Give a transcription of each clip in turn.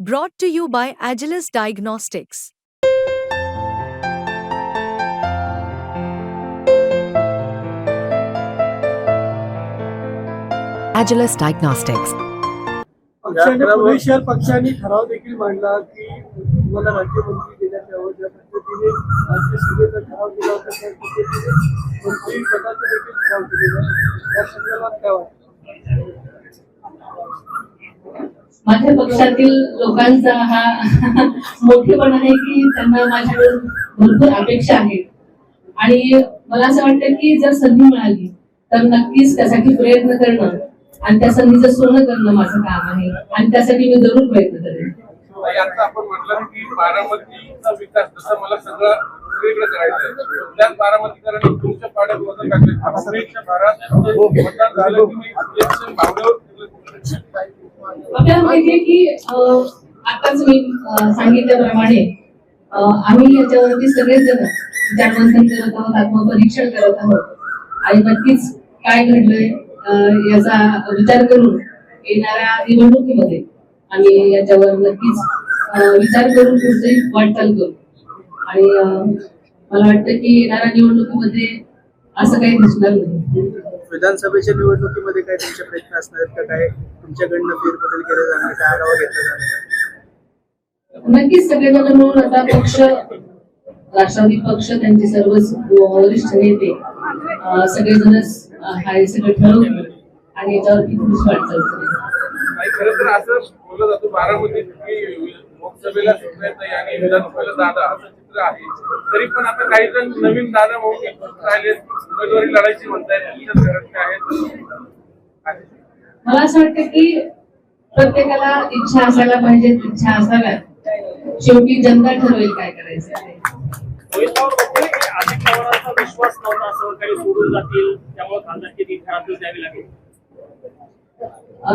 Brought to you by Agilus Diagnostics. Agilus Diagnostics. पक्षाने पुणे शहर पक्षाने ठराव देखील मांडला की तुम्हाला राज्यमंत्री देण्यात यावं ज्या पद्धतीने राज्यसभेचा ठराव केला होता त्या पद्धतीने मंत्री पदाचा देखील ठराव केलेला आहे या संदर्भात काय वाटतं माझ्या पक्षातील लोकांचा हा मोठेपण आहे की त्यांना माझ्याकडून भरपूर अपेक्षा आहेत. आणि मला असं वाटतं की जर संधी मिळाली तर नक्कीच त्यासाठी प्रयत्न करणं आणि त्या संधीचं सोनं करणं माझं काम आहे. आणि त्यासाठी मी जरूर प्रयत्न करेन. आता आपण म्हटलं की बारामतीचा विकास जसं मला सगळं वेगळं करायचं आहे त्याच बारामतीकरांनी तुमच्या पाड्यात वजन टाकले पुणेच्या भागात मतदान झालं की मी इलेक्शन भावनेवर आपल्याला माहितीये की आताच मी सांगितल्याप्रमाणे आम्ही याच्यावरती सगळेच जण विचारमंथन करत आहोत आत्मपरीक्षण करत आहोत. आणि नक्कीच काय घडलंय याचा विचार करून येणाऱ्या निवडणुकीमध्ये आम्ही याच्यावर नक्कीच विचार करून पुढची वाटचाल करू. आणि मला वाटतं की येणाऱ्या निवडणुकीमध्ये असं काही दिसणार नाही. विधानसभेच्या निवडणुकीमध्ये काय तुमचे प्रयत्न असणार आहेत का? काय तुमच्याकडनं फेरबदल केले जाणार? काय आढावा घेतला जाणार? नक्कीच सगळेजण मिळून आता पक्ष राष्ट्रवादी पक्ष त्यांचे सर्वच वरिष्ठ नेते अं, हा सगळं ठरवतील आणि याच्यावरती पुढची वाटचाल खरं तर असं बोललं जातं बारामतीत की लोकसभेला सुप्रियाताई आणि विधानसभेला दादा असं चित्र आहे. तरी पण आता काही जण नवीन दादा एकत्र राहिले उमेदवारी लढायची म्हणतायत तुमच्याच घरात काय आहे मला असं वाटतं की प्रत्येकाला इच्छा असायला पाहिजे इच्छा असाव्यात शेवटी जनता ठरवेल काय करायचं. आहे रोहित पवार म्हणतोय की अजित पवारांचा विश्वास नव्हता असं काही सोडून जातील त्यामुळे खासदारकी ती घरातच द्यावी लागेल.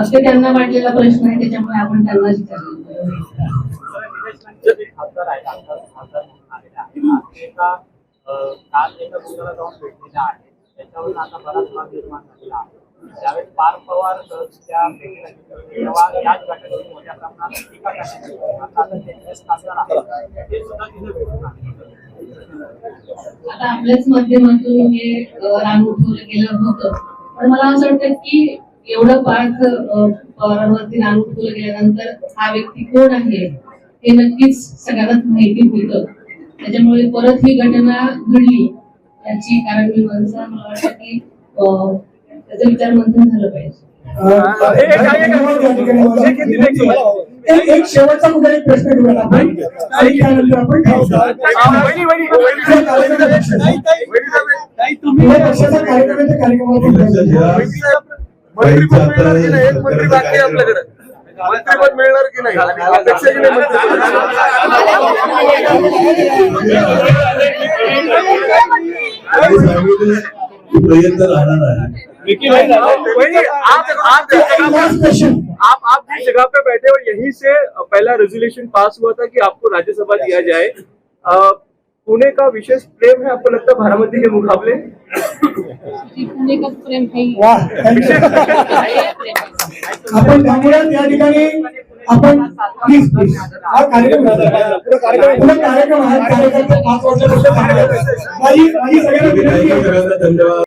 ते त्यांना वाटलेला प्रश्न आहे त्याच्यामुळे आपण त्यांना विचारलं खासदार आहे खासदार खासदार म्हणून आलेले आहे एका काल एका मुलाला जाऊन भेटलेल्या आहेत त्याच्यावर आता बराच वाद निर्माण झालेला आहे. त्यावेळेस पार पवार त्या भेटीला तेव्हा याच घटनेची मोठ्या प्रमाणात टीका करण्यात आली आता आता खासदार आहेत. ते सुद्धा तिथे भेटून आले. आता आपल्याच माध्यमातून हे अ, रान उठवलं गेलं होतं. पण मला असं वाटतं की एवढं पार्थ पवारांवरती रान उठवलं गेल्यानंतर हा व्यक्ती कोण आहे हे नक्कीच सगळ्यांनाच माहिती होतं. त्याच्यामुळे परत ही घटना घडली. याची कारण मी माणसं मला वाटतं की त्याचं विचार मंथन झालं पाहिजे. एक एक शेवटचा मुद्दा एक प्रश्न घेऊया आपण आणि त्यानंतर आपण खाऊ. पुणे पक्षाचा कार्यक्रम मंत्री आपल्याकडे मंत्री पण मिळणार की नाही? अपेक्षा की नाही प्रयत्न राहणार आहे आप आप जिस जगह पे बैठे हो यहीं से पहला रेजोल्यूशन पास हुआ था कि आपको राज्यसभा दिया जाए। पुणे का विशेष प्रेम है आपको लगता है बारामती के मुकाबले? पुणे का प्रेम है वा आपण त्यामुळे या ठिकाणी. आपण प्लीज़ प्लीज़ हा कार्यक्रम कार्यक्रम पाच वाजल्यापासून माझी माझी सगळ्यांना विनंती धन्यवाद.